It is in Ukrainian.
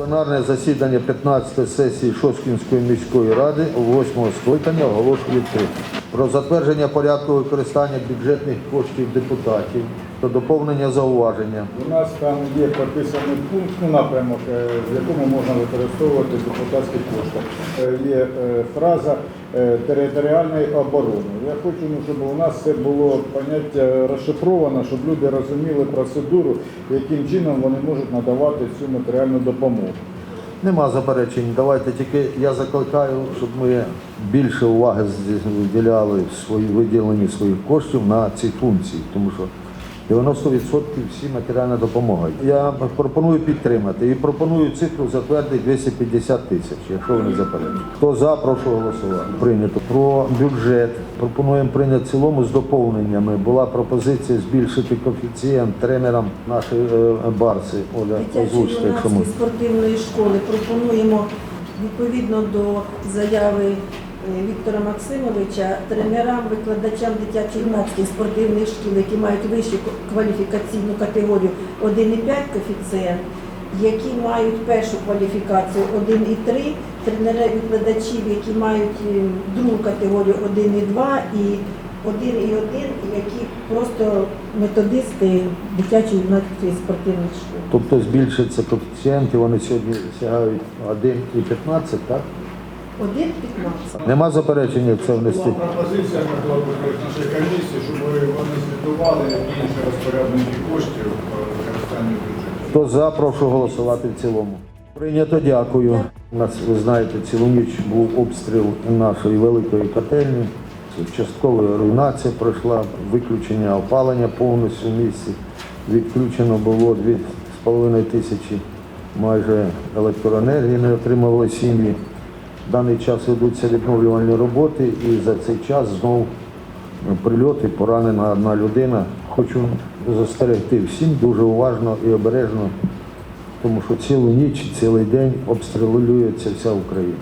Пленарне засідання 15 сесії Шоскінської міської ради 8 скликання оголошую відкритим. Про затвердження порядку використання бюджетних коштів депутатів та доповнення зауваження. У нас там є прописаний пункт, ну, напрямок, е, в якому можна використовувати депутатські кошти. Е, Є е, фраза е, територіальної оборони. Я хочу, ну, щоб у нас це було поняття розшифровано, щоб люди розуміли процедуру, яким чином вони можуть надавати цю матеріальну допомогу. Нема заперечень. Давайте тільки я закликаю, щоб ми більше уваги виділяли свої виділені своїх коштів на ці функції, тому що 90% всі матеріальна допомога. Я пропоную підтримати і пропоную цифру затвердити 250 тисяч, якщо ви не заперечуєте. Хто за, прошу голосувати. Прийнято. Про бюджет пропонуємо прийняти в цілому з доповненнями. Була пропозиція збільшити коефіцієнт тренерам нашої е, барси. Оля, озвучте, якщо. Дитячо-юнацької спортивної школи пропонуємо відповідно до заяви Віктора Максимовича тренерам, викладачам дитячо-юнацьких спортивних шкіл, які мають вищу кваліфікаційну категорію 1,5 коефіцієнт, які мають першу кваліфікацію 1,3, тренери викладачів, які мають е, другу категорію 1,2 і 1,1, які просто методисти дитячо-юнацької спортивних шкіл. Тобто збільшиться коефіцієнти, вони сьогодні сягають 1,15, так? 1,15. Нема заперечення це внести. Була пропозиція могла бути нашої комісії, щоб вони слідували інші розпорядники коштів по використанню бюджету. Хто за, прошу голосувати в цілому. Прийнято, дякую. У нас, ви знаєте, цілу ніч був обстріл нашої великої котельні. Це Часткова руйнація пройшла, виключення опалення повністю в місті. Відключено було 2,5 тисячі майже електроенергії, не отримували сім'ї. В даний час ведуться відновлювальні роботи і за цей час знову прильоти, поранена одна людина. Хочу застерегти всім дуже уважно і обережно, тому що цілу ніч, цілий день обстрілюється вся Україна.